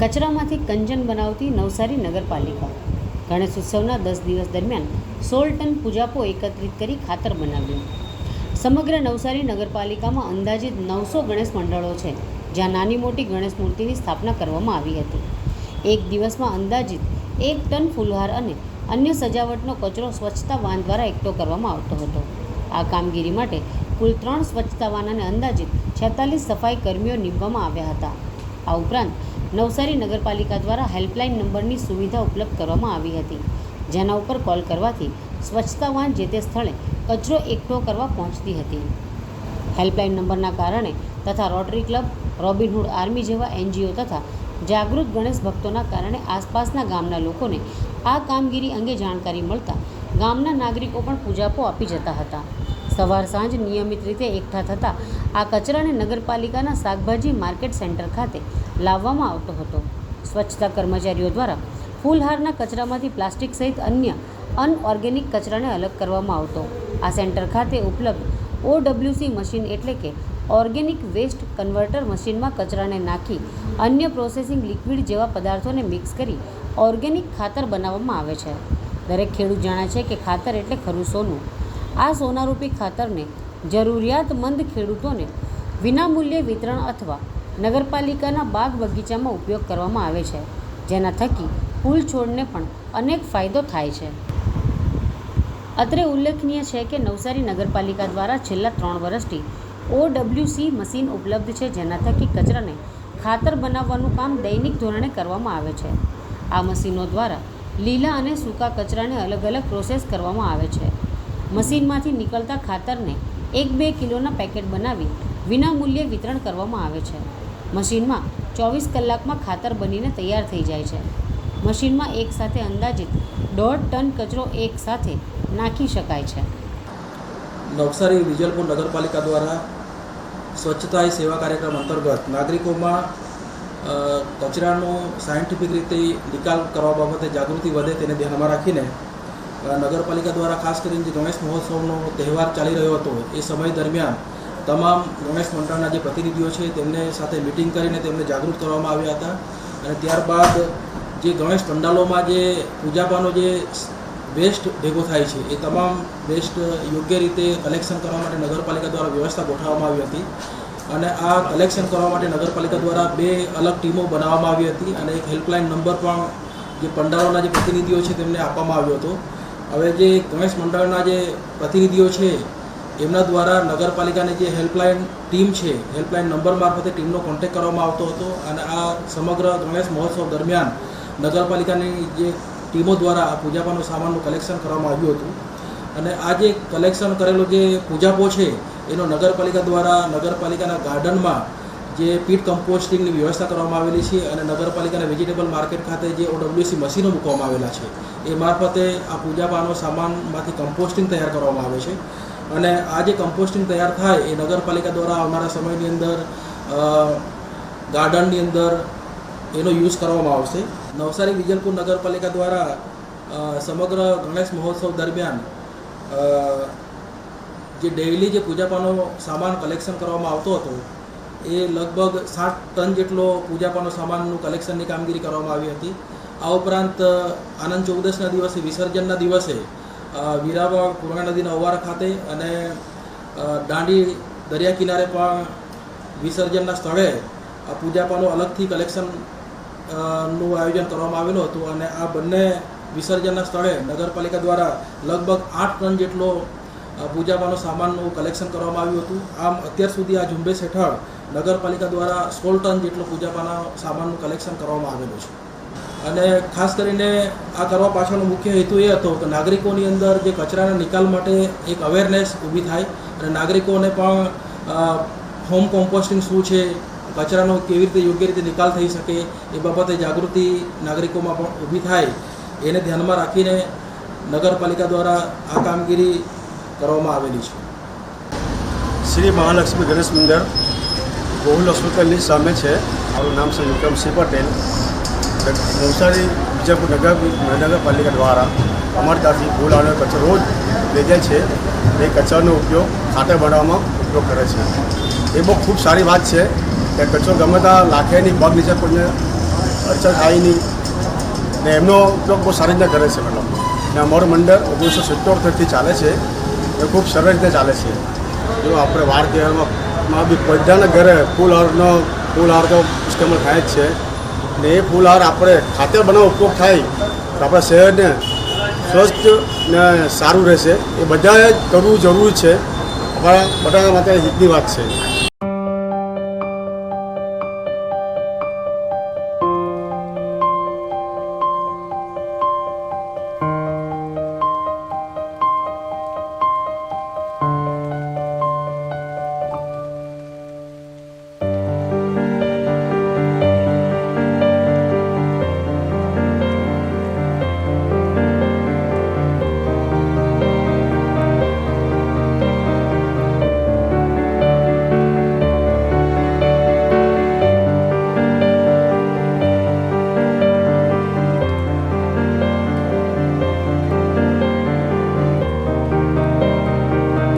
કચરામાંથી કંજન બનાવતી નવસારી નગરપાલિકા. ગણેશ ઉત્સવના દસ દિવસ દરમિયાન સોળ ટન પૂજાપો એકત્રિત કરી ખાતર બનાવ્યું. સમગ્ર નવસારી નગરપાલિકામાં અંદાજિત નવસો ગણેશ મંડળો છે, જ્યાં નાની મોટી ગણેશ મૂર્તિની સ્થાપના કરવામાં આવી હતી. એક દિવસમાં અંદાજિત એક ટન ફૂલહાર અને અન્ય સજાવટનો કચરો સ્વચ્છતા વાન દ્વારા એકઠો કરવામાં આવતો હતો. આ કામગીરી માટે કુલ ત્રણ સ્વચ્છતાવાનાને અંદાજિત છેતાલીસ સફાઈ કર્મીઓ નીમવામાં આવ્યા હતા. આ ઉપરાંત નવસારી નગરપાલિકા દ્વારા હેલ્પલાઇન નંબરની સુવિધા ઉપલબ્ધ કરવામાં આવી હતી, જેના ઉપર કોલ કરવાથી સ્વચ્છતાવાન જે તે સ્થળે કચરો એકઠો કરવા પહોંચતી હતી. હેલ્પલાઇન નંબરના કારણે તથા રોટરી ક્લબ રોબિનહુડ આર્મી જેવા એનજીઓ તથા જાગૃત ગણેશ ભક્તોના કારણે આસપાસના ગામના લોકોને આ કામગીરી અંગે જાણકારી મળતા ગામના નાગરિકો પણ પૂજાપો આપી જતા હતા. સવાર સાંજ નિયમિત રીતે એકઠા થતા આ કચરાને નગરપાલિકાના શાકભાજી માર્કેટ સેન્ટર ખાતે લાવવામાં આવતો હતો. સ્વચ્છતા કર્મચારીઓ દ્વારા ફૂલહારના કચરામાંથી પ્લાસ્ટિક સહિત અન્ય અનઓર્ગેનિક કચરાને અલગ કરવામાં આવતો. આ સેન્ટર ખાતે ઉપલબ્ધ ઓડબ્લ્યુસી મશીન એટલે કે ઓર્ગેનિક વેસ્ટ કન્વર્ટર મશીનમાં કચરાને નાખી અન્ય પ્રોસેસિંગ લિક્વિડ જેવા પદાર્થોને મિક્સ કરી ઓર્ગેનિક ખાતર બનાવવામાં આવે છે. દરેક ખેડૂત જાણે છે કે ખાતર એટલે ખરું સોનું. આ સોનારૂપી ખાતરને જરૂરિયાતમંદ ખેડૂતોને વિનામૂલ્યે વિતરણ અથવા નગરપાલિકાના બાગ બગીચામાં ઉપયોગ કરવામાં આવે છે, જેના થકી ફૂલ છોડને પણ અનેક ફાયદો થાય છે. અત્રે ઉલ્લેખનીય છે કે નવસારી નગરપાલિકા દ્વારા છેલ્લા ત્રણ વર્ષથી ઓડબ્લ્યુસી મશીન ઉપલબ્ધ છે, જેના થકી કચરાને ખાતર બનાવવાનું કામ દૈનિક ધોરણે કરવામાં આવે છે. આ મશીનો દ્વારા લીલા અને સૂકા કચરાને અલગ અલગ પ્રોસેસ કરવામાં આવે છે. મશીનમાંથી નીકળતા ખાતરને એક બે કિલોના પેકેટ બનાવી વિનામૂલ્યે વિતરણ કરવામાં આવે છે. મશીનમાં ચોવીસ કલાકમાં ખાતર બનીને તૈયાર થઈ જાય છે. મશીનમાં એક સાથે અંદાજિત દોઢ ટન કચરો એક સાથે નાખી શકાય છે. નવસારી વિજલપુર નગરપાલિકા દ્વારા સ્વચ્છતા સેવા કાર્યક્રમ અંતર્ગત નાગરિકોમાં કચરાનો સાયન્ટિફિક રીતે નિકાલ કરવા બાબતે જાગૃતિ વધે તેને ધ્યાનમાં રાખીને નગરપાલિકા દ્વારા ખાસ કરીને જે ગણેશ મહોત્સવનો તહેવાર ચાલી રહ્યો હતો, એ સમય દરમિયાન તમામ ગણેશ મંડળના જે પ્રતિનિધિઓ છે તેમને સાથે મિટિંગ કરીને તેમને જાગૃત કરવામાં આવ્યા હતા. અને ત્યારબાદ જે ગણેશ પંડાલોમાં જે પૂજાપાનો જે વેસ્ટ ભેગો થાય છે, એ તમામ વેસ્ટ યોગ્ય રીતે કલેક્શન કરવા માટે નગરપાલિકા દ્વારા વ્યવસ્થા ગોઠવવામાં આવી હતી. અને આ કલેક્શન કરવા માટે નગરપાલિકા દ્વારા બે અલગ ટીમો બનાવવામાં આવી હતી અને એક હેલ્પલાઇન નંબર પણ જે પંડાળોના જે પ્રતિનિધિઓ છે તેમને આપવામાં આવ્યો હતો. હવે જે ગણેશ મંડળના જે પ્રતિનિધિઓ છે, એમના દ્વારા નગરપાલિકાની જે હેલ્પલાઇન ટીમ છે હેલ્પલાઇન નંબર મારફતે ટીમનો કોન્ટેક કરવામાં આવતો હતો અને આ સમગ્ર ગણેશ મહોત્સવ દરમિયાન નગરપાલિકાની જે ટીમો દ્વારા આ પૂજાપાનો સામાનનું કલેક્શન કરવામાં આવ્યું હતું. અને આ જે કલેક્શન કરેલો જે પૂજાપો છે એનો નગરપાલિકા દ્વારા નગરપાલિકાના ગાર્ડનમાં જે પીટ કમ્પોસ્ટિંગની વ્યવસ્થા કરવામાં આવેલી છે અને નગરપાલિકાના વેજીટેબલ માર્કેટ ખાતે જે ઓડબ્લ્યુસી મશીનો મૂકવામાં આવેલા છે, એ મારફતે આ પૂજાપાનો સામાનમાંથી કમ્પોસ્ટિંગ તૈયાર કરવામાં આવે છે. અને આ જે કમ્પોસ્ટિંગ તૈયાર થાય, એ નગરપાલિકા દ્વારા આવનારા સમયની અંદર ગાર્ડનની અંદર એનો યુઝ કરવામાં આવશે. નવસારી વિજલપુર નગરપાલિકા દ્વારા સમગ્ર ગણેશ મહોત્સવ દરમિયાન જે ડેઇલી જે પૂજાપાનો સામાન કલેક્શન કરવામાં આવતો હતો, એ લગભગ સાત ટન જેટલો પૂજાપાનો સામાનનું કલેક્શનની કામગીરી કરવામાં આવી હતી. આ ઉપરાંત આનંદ ચૌદશના દિવસે, વિસર્જનના દિવસે વીરાવા પૂર્ણા નદીના ઓવારા ખાતે અને દાંડી દરિયા કિનારે પણ વિસર્જનના સ્થળે પૂજાપાનું અલગથી કલેક્શનનું આયોજન કરવામાં આવેલું હતું. અને આ બંને વિસર્જનના સ્થળે નગરપાલિકા દ્વારા લગભગ આઠ ટન જેટલો અ, પૂજાપાનો સામાનનું કલેક્શન કરવામાં આવ્યું હતું. આમ અત્યાર સુધી આ ઝુંબેશ હેઠળ નગરપાલિકા દ્વારા સોળ ટન જેટલો પૂજાપાના સામાનનું કલેક્શન કરવામાં આવેલું છે. અને ખાસ કરીને આ કરવા પાછળનો મુખ્ય હેતુ એ હતો કે નાગરિકોની અંદર જે કચરાના નિકાલ માટે એક અવેરનેસ ઊભી થાય અને નાગરિકોને પણ હોમ કોમ્પોસ્ટિંગ શું છે કચરાનો કેવી રીતે યોગ્ય રીતે નિકાલ થઈ શકે એ બાબતે જાગૃતિ નાગરિકોમાં પણ ઊભી થાય. એને ધ્યાનમાં રાખીને નગરપાલિકા દ્વારા આ કામગીરી કરવામાં આવેલી છે. શ્રી મહાલક્ષ્મી ગણેશ મંદિર ગોહુલ હોસ્પિટલની સામે છે. મારું નામ છે વિક્રમસિંહ પટેલ. નવસારી બીજાપુર નગર નગરપાલિકા દ્વારા અમારી ત્યાંથી ફૂલ આવે કચરો રોજ લઈ જાય છે. એ કચરાનો ઉપયોગ ખાતર બનાવવામાં ઉપયોગ કરે છે. એ બહુ ખૂબ સારી વાત છે કે કચરો ગમે ત્યાં લાખે નહીં પગ નીચે કોઈને અડચણ થાય નહીં. ને એમનો ઉપયોગ બહુ સારી રીતે કરે છે. મતલબ. ને અમારું મંડળ ઓગણીસો સિત્તોતેરથી ચાલે છે. એ ખૂબ સરળ રીતે ચાલે છે. જો આપણે વાર તહેવારમાં બી બધાના ઘરે ફૂલ હારનો, ફૂલ હાર તો ઇસ્તેમાલ થાય જ છે. ને એ ફૂલહાર આપણે ખાતર બનાવ ઉપયોગ થાય, તો આપણા શહેરને સ્વસ્થ ને સારું રહેશે. એ બધાએ કરવું જરૂરી છે. આપણા બધા માટે હિતની વાત છે.